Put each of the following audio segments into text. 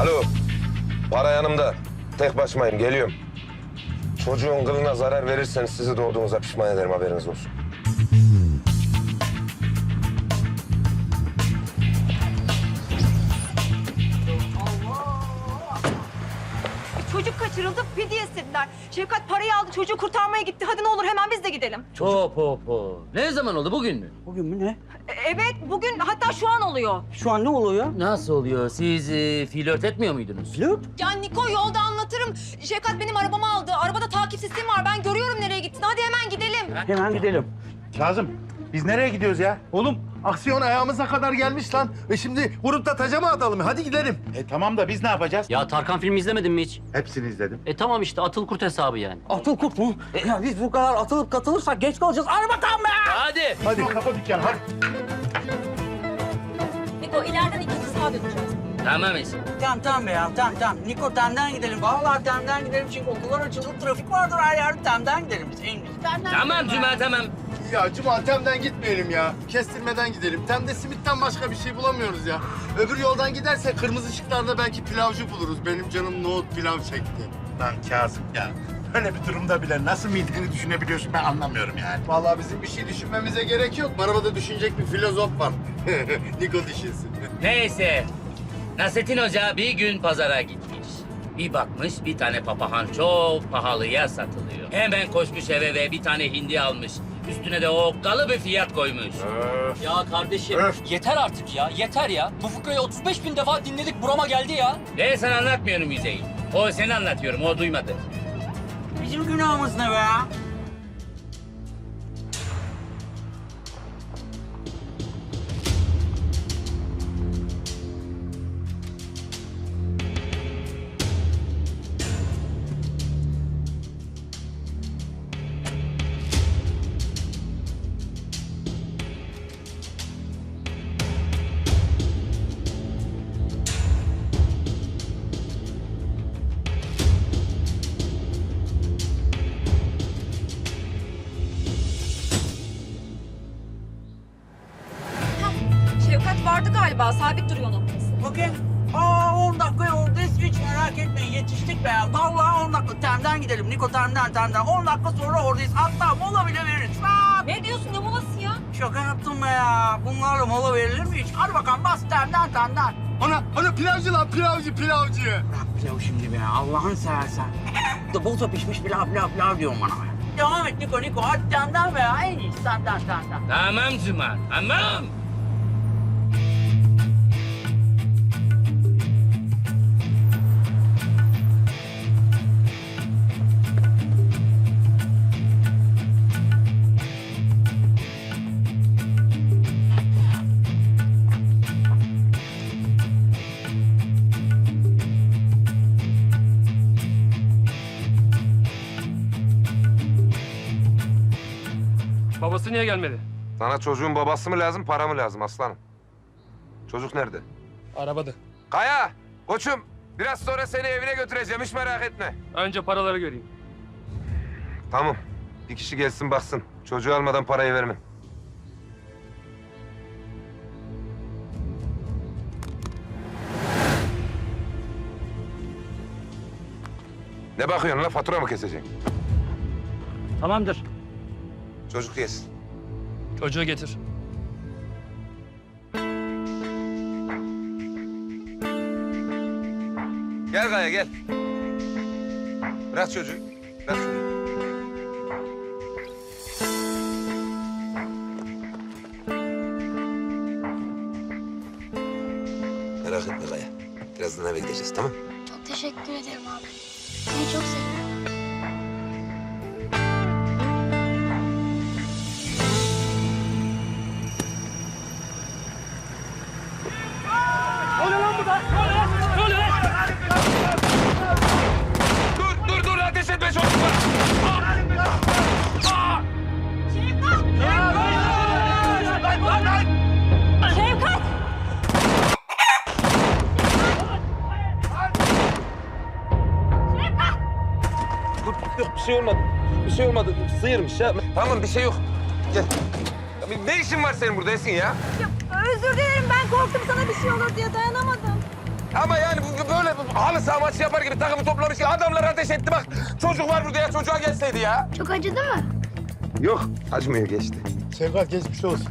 Alo. Para yanımda. Tek başımayım. Geliyorum. Çocuğun kılına zarar verirseniz sizi doğduğunuza pişman ederim haberiniz olsun. Çocuk kaçırıldı, fidye istediler. Şevkat parayı aldı, çocuğu kurtarmaya gitti. Hadi ne olur hemen biz de gidelim. Hop hop hop. Ne zaman oldu bugün mü? Bugün mü ne? E, evet, bugün hatta şu an oluyor. Şu an ne oluyor? Nasıl oluyor? Siz e, flört etmiyor muydunuz? Flört? Ya Niko yolda anlatırım. Şevkat benim arabamı aldı. Arabada takip sistemi var. Ben görüyorum nereye gittiğini. Hadi hemen gidelim. Hemen gidelim. Kazım biz nereye gidiyoruz ya? Oğlum aksiyon ayağımıza kadar gelmiş lan. E şimdi vurup da taca mı atalım? Hadi gidelim. E tamam da biz ne yapacağız? Ya Tarkan filmi izlemedin mi hiç? Hepsini izledim. E tamam işte atıl kurt hesabı yani. Atıl kurt mu? Ya biz bu kadar atılıp katılırsak geç kalacağız. Araba tam be! Hadi. Hadi kafa dükkanı hadi. Niko ileriden ikinci sağa döneceğiz. Tamam Esin. Tamam tamam be ya tamam tamam. Niko temden gidelim. Vallahi temden gidelim çünkü okullar açıldı. Trafik vardır her yerde temden gidelim biz. En güzel. Temden Tamam Cuma tamam. Ya Cuma Tem'den gitmeyelim ya. Kestirmeden gidelim. Tem'de simitten başka bir şey bulamıyoruz ya. Öbür yoldan gidersek kırmızı ışıklarda belki pilavcı buluruz. Benim canım nohut pilav çekti. Lan Kazım ya. Böyle bir durumda bile nasıl mideni düşünebiliyorsun ben anlamıyorum yani. Vallahi bizim bir şey düşünmemize gerek yok. Arabada düşünecek bir filozof var. Niko düşünsün. Neyse. Nasrettin Hoca bir gün pazara gitmiş. Bir bakmış bir tane papahan çok pahalıya satılıyor. Hemen koşmuş eve ve bir tane hindi almış. Üstüne de okkalı bir fiyat koymuş. Ya kardeşim yeter artık ya yeter ya. Bu fıkrayı 35 bin defa dinledik burama geldi ya. Ben sana anlatmıyorum Yüzey'i. O seni anlatıyorum, o duymadı. Bizim günahımız ne be galiba. Sabit duruyor noktası. Bakın. Aa 10 dakika oradayız. Hiç merak etmeyin. Yetiştik be ya. Vallahi 10 dakika. Temden gidelim. Niko temden temden. 10 dakika sonra oradayız. Hatta mola bile veririz. Aa, Ne diyorsun? Ne molası ya? şaka yaptım be ya. Bunlarla mola verilir mi hiç? Hadi bakalım bas temden temden. Ana, ana pilavcı lan pilavcı pilavcı. Bırak pilavı şimdi be ya. Allah'ını seversen. Da bolsa pişmiş pilav pilav pilav diyorsun bana be. Devam et Niko Niko. Hadi temden be ya. En iyisi temden temden. Tamam Cuma, tamam. Babası niye gelmedi? Sana çocuğun babası mı lazım, para mı lazım aslanım? Çocuk nerede? Arabada. Kaya, koçum. Biraz sonra seni evine götüreceğim, hiç merak etme. Önce paraları göreyim. Tamam. Bir kişi gelsin baksın. Çocuğu almadan parayı vermem. Ne bakıyorsun la? Fatura mı keseceksin? Tamamdır. Çocuk yesin. Çocuğu getir. Gel Kaya gel. Bırak çocuğu. Bırak çocuğu. Merak etme Kaya. Birazdan eve gideceğiz tamam Çok teşekkür ederim abi. Seni çok seviyorum. Dur yok bir şey olmadı. Bir şey olmadı. Sıyırmış ya. Tamam bir şey yok. Gel. Ya, Ne işin var senin burada Esin ya? Ya, özür dilerim ben korktum sana bir şey olur diye dayanamadım. Ama yani bu böyle halı saha maçı yapar gibi takımı toplamış ki adamlar ateş etti bak. Çocuk var burada ya çocuğa gelseydi ya. Çok acıdı mı? Yok acımıyor geçti. Şevkat geçmiş olsun.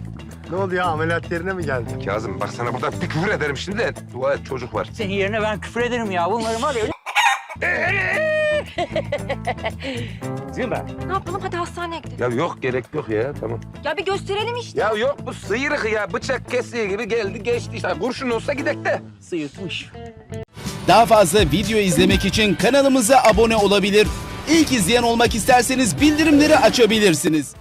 Ne oldu ya ameliyat yerine mi geldi? Kazım bak sana burada bir küfür ederim şimdi de. Dua et çocuk var. Senin yerine ben küfür ederim ya. Bunları var ya öyle Ne yapalım hadi hastaneye gidelim. Ya yok gerek yok ya tamam. Ya bir gösterelim işte. Ya yok bu sıyrık ya bıçak kesiği gibi geldi geçti işte. Kurşun olsa gidek de. sıyırtmış. Daha fazla video izlemek için kanalımıza abone olabilir. İlk izleyen olmak isterseniz bildirimleri açabilirsiniz.